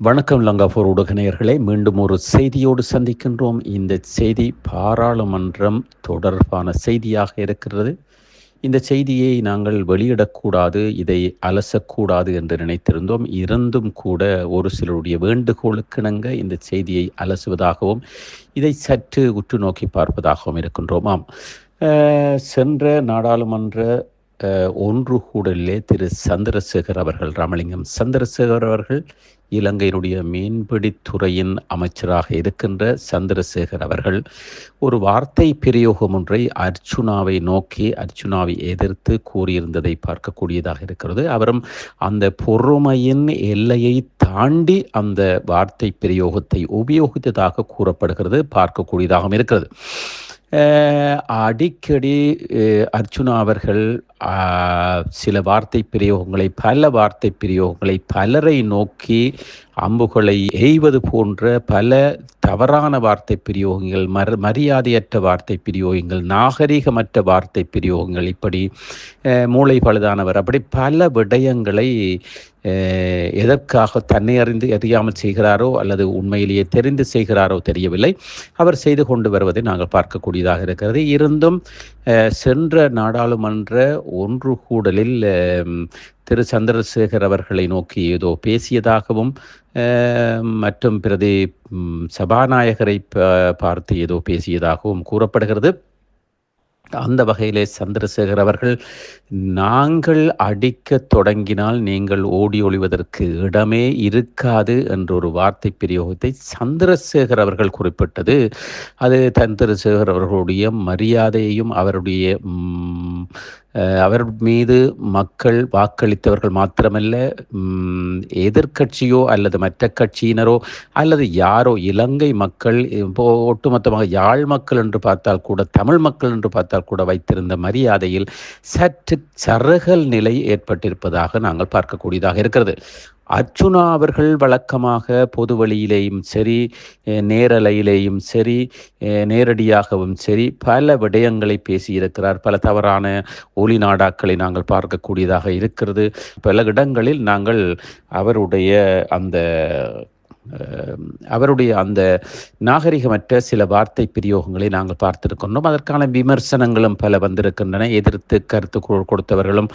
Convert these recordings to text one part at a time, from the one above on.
வணக்கம் லங்காபூர் ஊடகநேயர்களே மீண்டும் ஒரு செய்தியோடு சந்திக்கின்றோம். இந்த செய்தி பாராளுமன்றம் தொடர்பான செய்தியாக இருக்கிறது. இந்த செய்தியை நாங்கள் வெளியிடக்கூடாது இதை அலசக்கூடாது என்று நினைத்திருந்தோம். இருந்தும் கூட ஒரு சிலருடைய வேண்டுகோளுக்கிணங்க இந்த செய்தியை அலசுவதாகவும் இதை சற்று உற்று நோக்கி பார்ப்பதாகவும் இருக்கின்றோம் ஆம் சென்ற நாடாளுமன்ற ஒன்று கூடலிலே திரு சந்திரசேகர் அவர்கள் ராமலிங்கம் சந்திரசேகர் அவர்கள் இலங்கையினுடைய மீன்பிடித்துறையின் அமைச்சராக இருக்கின்ற சந்திரசேகர் அவர்கள் ஒரு வார்த்தை பிரயோகம் ஒன்றை அர்ச்சுனாவை நோக்கி அர்ச்சுனாவை எதிர்த்து கூறியிருந்ததை பார்க்கக்கூடியதாக இருக்கிறது. அவரும் அந்த பொறுமையின் எல்லையை தாண்டி அந்த வார்த்தை பிரயோகத்தை உபயோகித்ததாக கூறப்படுகிறது பார்க்கக்கூடியதாகவும் இருக்கிறது. அடிக்கடி அர்ச்சுனா அவர்கள் சில வார்த்தை பிரயோகங்களை பல வார்த்தை பிரயோகங்களை பலரை நோக்கி அம்புகளை எய்வது போன்ற பல தவறான வார்த்தை பிரயோகங்கள் மர் மரியாதையற்ற வார்த்தை பிரயோகங்கள் நாகரிகமற்ற வார்த்தை பிரயோகங்கள் இப்படி மூளை பழுதானவர் அப்படி பல விடயங்களை எதற்காக தன்னை அறிந்து அறியாமல் செய்கிறாரோ அல்லது உண்மையிலேயே தெரிந்து செய்கிறாரோ தெரியவில்லை. அவர் செய்து கொண்டு வருவதை நாங்கள் பார்க்கக்கூடியதாக இருக்கிறது. இருந்தும் சென்ற நாடாளுமன்ற ஒன்று கூடலில் திரு சந்திரசேகர் அவர்களை நோக்கி ஏதோ பேசியதாகவும் மற்றும் பிரதி சபாநாயகரை பார்த்து ஏதோ பேசியதாகவும் கூறப்படுகிறது. அந்த வகையிலே சந்திரசேகர் அவர்கள் நாங்கள் அடிக்க தொடங்கினால் நீங்கள் ஓடி ஒழிவதற்கு இடமே இருக்காது என்ற ஒரு வார்த்தை பிரயோகத்தை சந்திரசேகர் அவர்கள் குறிப்பிட்டது. அது சந்திரசேகர் அவர்களுடைய மரியாதையையும் அவருடைய அவர் மீது மக்கள் வாக்களித்தவர்கள் மாத்திரமல்ல எதிர்கட்சியோ அல்லது மற்ற கட்சியினரோ அல்லது யாரோ இலங்கை மக்கள் இப்போ ஒட்டுமொத்தமாக யாழ் மக்கள் என்று பார்த்தால் கூட தமிழ் மக்கள் என்று பார்த்தால் கூட வைத்திருந்த மரியாதையில் சற்று சருகல் நிலை ஏற்பட்டிருப்பதாக நாங்கள் பார்க்கக்கூடியதாக இருக்கிறது. அர்ச்சுனா அவர்கள் வழக்கமாக பொது வழியிலேயும் சரி நேரலையிலேயும் சரி நேரடியாகவும் சரி பல விடயங்களை பேசியிருக்கிறார். பல தவறான ஒளி நாடாக்களை நாங்கள் பார்க்கக்கூடியதாக இருக்கிறது. பல இடங்களில் நாங்கள் அவருடைய அந்த அவருடைய அந்த நாகரிகமற்ற சில வார்த்தை பிரயோகங்களை நாங்கள் பார்த்திருக்கின்றோம். அதற்கான விமர்சனங்களும் பல வந்திருக்கின்றன. எதிர்த்து கருத்து கொடுத்தவர்களும்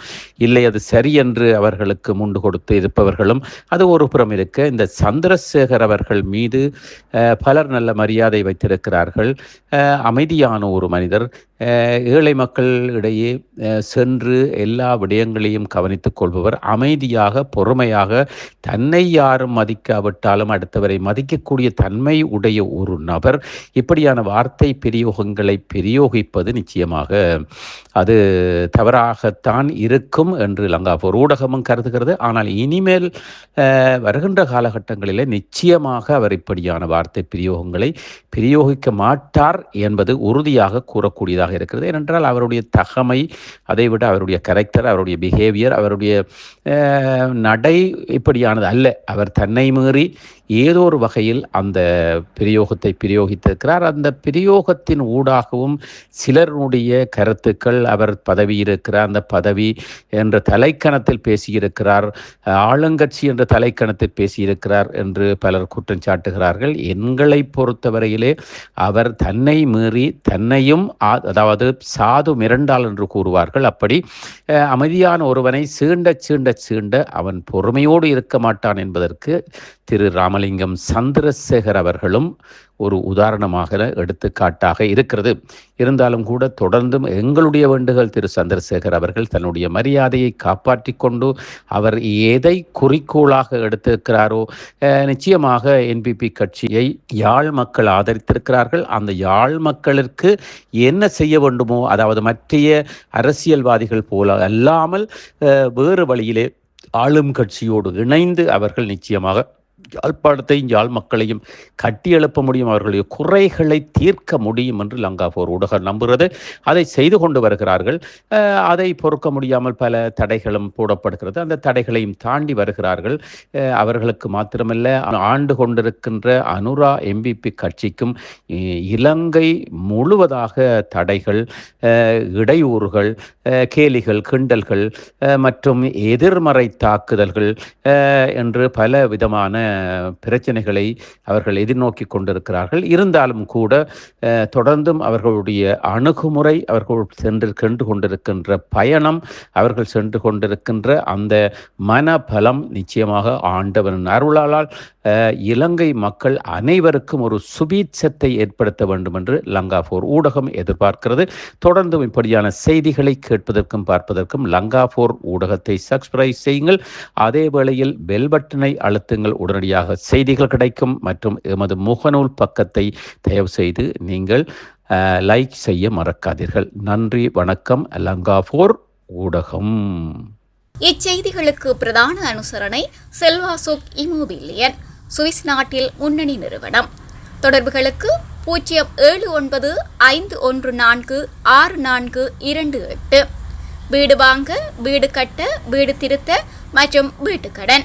இல்லை அது சரி என்று அவர்களுக்கு முண்டு கொடுத்து இருப்பவர்களும் அது ஒரு புறம் இருக்க. இந்த சந்திரசேகர் அவர்கள் மீது பலர் நல்ல மரியாதை வைத்திருக்கிறார்கள். அமைதியான ஒரு மனிதர். ஏழை மக்கள் இடையே சென்று எல்லா விடயங்களையும் கவனித்துக் கொள்பவர். அமைதியாக பொறுமையாக தன்னை யாரும் மதிக்காவிட்டாலும் அடுத்தவரை மதிக்கக்கூடிய தன்மை உடைய ஒரு நபர் இப்படியான வார்த்தை பிரயோகங்களை பிரயோகிப்பது நிச்சயமாக அது தவறாகத்தான் இருக்கும் என்று லங்காபூர் ஊடகமும் கருதுகிறது. ஆனால் இனிமேல் வருகின்ற காலகட்டங்களிலே நிச்சயமாக அவர் இப்படியான வார்த்தை பிரயோகங்களை பிரயோகிக்க மாட்டார் என்பது உறுதியாக கூறக்கூடியதாக இருக்கிறது. ஏனென்றால் அவருடைய தகமை அதைவிட அவருடைய கரெக்டர் அவருடைய பிஹேவியர் அவருடைய நடை இப்படியானது அல்ல. அவர் தன்னை மீறி ஏதோ ஒரு வகையில் அந்த பிரயோகத்தை பிரயோகித்திருக்கிறார். அந்த பிரயோகத்தின் ஊடாகவும் சிலருடைய கருத்துக்கள் அவர் பதவி இருக்கிறார் அந்த பதவி என்ற தலைக்கணத்தில் பேசியிருக்கிறார். ஆளுங்கட்சி என்ற தலைக்கணத்தில் பேசியிருக்கிறார் என்று பலர் குற்றம் சாட்டுகிறார்கள். எங்களை பொறுத்தவரையிலே அவர் தன்னை மீறி தன்னையும் அதாவது சாது மிரண்டால் என்று கூறுவார்கள். அப்படி அமைதியான ஒருவனை சீண்ட சீண்ட சீண்ட அவன் பொறுமையோடு இருக்க மாட்டான் என்பதற்கு திரு ராமலிங்கம் சந்திரசேகர் அவர்களும் ஒரு உதாரணமாக எடுத்துக்காட்டாக இருக்கிறது. இருந்தாலும் கூட தொடர்ந்தும் எங்களுடைய வேண்டுகள் திரு சந்திரசேகர் அவர்கள் தன்னுடைய மரியாதையை காப்பாற்றி கொண்டு அவர் எதை குறிக்கோளாக எடுத்திருக்கிறாரோ நிச்சயமாக என்பிபி கட்சியை யாழ் மக்கள் ஆதரித்திருக்கிறார்கள். அந்த யாழ் மக்களுக்கு என்ன செய்ய வேண்டுமோ அதாவது மற்றைய அரசியல்வாதிகள் போல அல்லாமல் வேறு வழியிலே ஆளும் கட்சியோடு இணைந்து அவர்கள் நிச்சயமாக யாழ்ப்பாணத்தையும் யாழ் மக்களையும் கட்டியெழுப்ப முடியும். அவர்களுடைய குறைகளை தீர்க்க முடியும் என்று லங்காபோர் ஊடகம் நம்புகிறது. அதை செய்து கொண்டு வருகிறார்கள். அதை பொறுக்க முடியாமல் பல தடைகளும் போடப்படுகிறது. அந்த தடைகளையும் தாண்டி வருகிறார்கள். அவர்களுக்கு மாத்திரமல்ல ஆண்டு கொண்டிருக்கின்ற அனுரா எம்பிபி கட்சிக்கும் இலங்கை முழுவதாக தடைகள் இடையூறுகள் கேலிகள் கிண்டல்கள் மற்றும் எதிர்மறை தாக்குதல்கள் என்று பல விதமான பிரச்சனைகளை அவர்கள் எதிர்நோக்கி கொண்டிருக்கிறார்கள். இருந்தாலும் கூட தொடர்ந்தும் அவர்களுடைய அணுகுமுறை அவர்கள் சென்று கண்டு கொண்டிருக்கின்ற பயணம் அவர்கள் சென்று கொண்டிருக்கின்ற அந்த மனபலம் நிச்சயமாக ஆண்டவன் அருளாளால் இலங்கை மக்கள் அனைவருக்கும் ஒரு சுபீட்சத்தை ஏற்படுத்த வேண்டும் என்று லங்கா போர் ஊடகம் எதிர்பார்க்கிறது. தொடர்ந்தும் இப்படியான செய்திகளை கேட்பதற்கும் பார்ப்பதற்கும் லங்கா போர் ஊடகத்தை சப்ஸ்கிரைப் செய்யுங்கள். அதே வேளையில் பெல் பட்டனை அழுத்துங்கள். உடனடியாக செய்திகள் கிடைக்கும் மற்றும் எமது முகநூல் பக்கத்தை தயவு செய்து நீங்கள் லைக் செய்ய மறக்காதீர்கள். நன்றி வணக்கம். லங்காபோர் ஊடகம். இச்செய்திகளுக்கு பிரதான அனுசரணை செல்வாசோக் இமோபிலியன் சுவிஸ் நாட்டில் முன்னணி நிறுவனம். தொடர்புகளுக்கு பூஜ்ஜியம் ஏழு ஒன்பது ஐந்து ஒன்று நான்கு ஆறு நான்கு இரண்டு எட்டு. வீடு வாங்க வீடு கட்ட வீடு திருத்த மற்றும் வீட்டுக்கடன்.